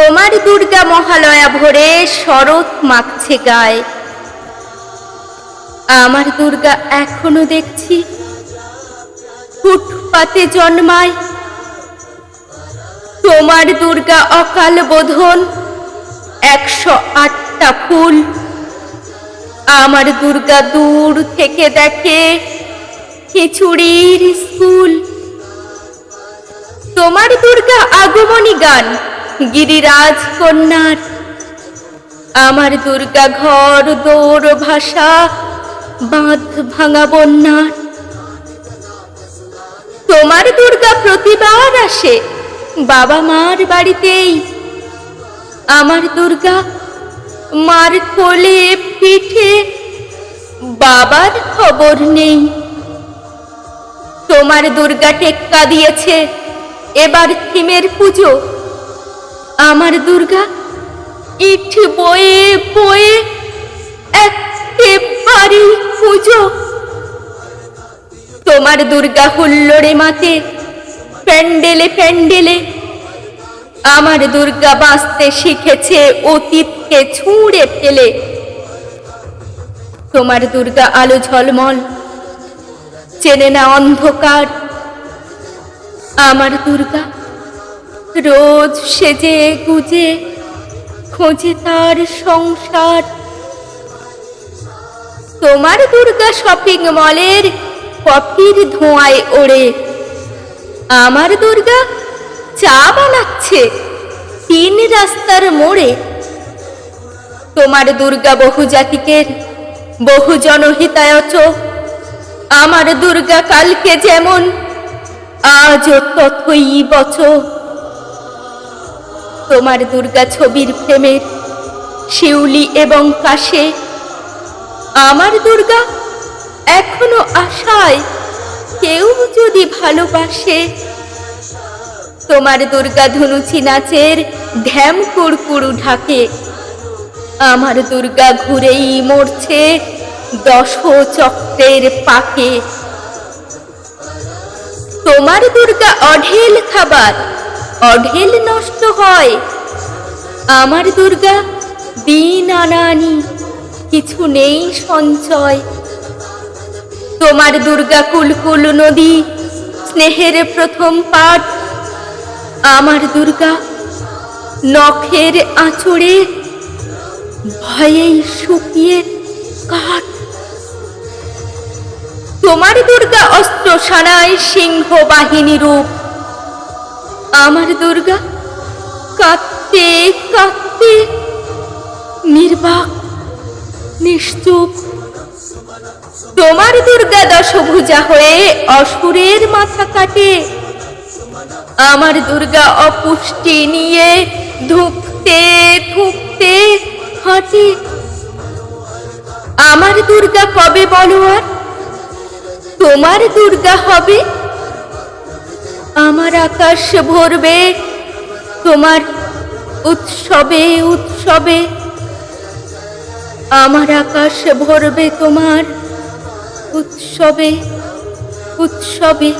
তোমার দুর্গা মহালয়া ভরে শরৎ মাখছে গায়ে। আমার দুর্গা এখনও দেখছি, ফুটপাতে জন্মায়। তোমার দুর্গা অকাল বোধন, একশো আটটা ফুল। আমার দুর্গা দূর থেকে দেখে, খিচুড়ির স্কুল। তোমার দুর্গা আগমনী গান গিরিরাজ কন্যার। আমার দুর্গা ঘর দৌড় ভাষা, বাঁধ ভাঙা বন্যার। তোমার দুর্গা প্রতিবার আসে, বাবা মার বাড়িতেই। আমার দুর্গা মার কোলে পিঠে, বাবার খবর নেই। তোমার দুর্গা টেক্কা দিয়েছে, এবার থিমের পুজো। আমার দুর্গা ইট বয়ে বয়ে একেবারে পুজো। তোমার দুর্গা হুল্লোড়ে মাতে প্যান্ডেলে প্যান্ডেলে আমার দুর্গা বাঁচতে শিখেছে অতীতকে ছুঁড়ে ফেলে। তোমার দুর্গা আলো ঝলমল, চেনে না অন্ধকার। আমার দুর্গা রোজ সেজে গুজে, খোঁজে তার সংসার। তোমার দুর্গা শপিং মলের কফির ধোঁয়ায় ওড়ে। আমার দুর্গা চা বানাচ্ছে তিন রাস্তার মোড়ে। তোমার দুর্গা বহু জাতিকের, বহু জনহিতায়চ। আমার দুর্গা কালকে যেমন, আজও তথই বচ। তোমার দুর্গা ছবির প্রেমের শিউলি এবং কাশে, আমার দুর্গা এখনও আশায় কেউ যদি ভালোবাসে। তোমার দুর্গা ধনুচি নাচের ঢ্যাম কুড়কুড়ু ঢাকে, আমার দুর্গা ঘুরেই মরছে দশ চক্রের পাকে। তোমার দুর্গা অঢেল খাবার অঢেল নষ্ট হয়। আমার দুর্গা দিন আনানি কিছু নেই সঞ্চয়। তোমার দুর্গা কুলকুল নদী, স্নেহের প্রথম পাঠ। আমার দুর্গা, নখের আঁচড়ে, ভয়েই শুকিয়ে কাঠ। তোমার দুর্গা অস্ত্র সানায় সিংহ বাহিনী রূপ। আমার দুর্গা কাঁদতে কাঁদতে নির্বাক, নিশ্চুপ। তোমার দুর্গা দশভুজা হয়ে অসুরের মাথা কাটে। আমার দুর্গা অপুষ্টি নিয়ে ধুকতে ধুকতে হাঁটে। আমার দুর্গা কবে বলো আর? তোমার দুর্গা হবে আমার আকাশ ভরবে তোমার উৎসবে উৎসবে। আমার আকাশ ভরবে তোমার উৎসবে উৎসবে।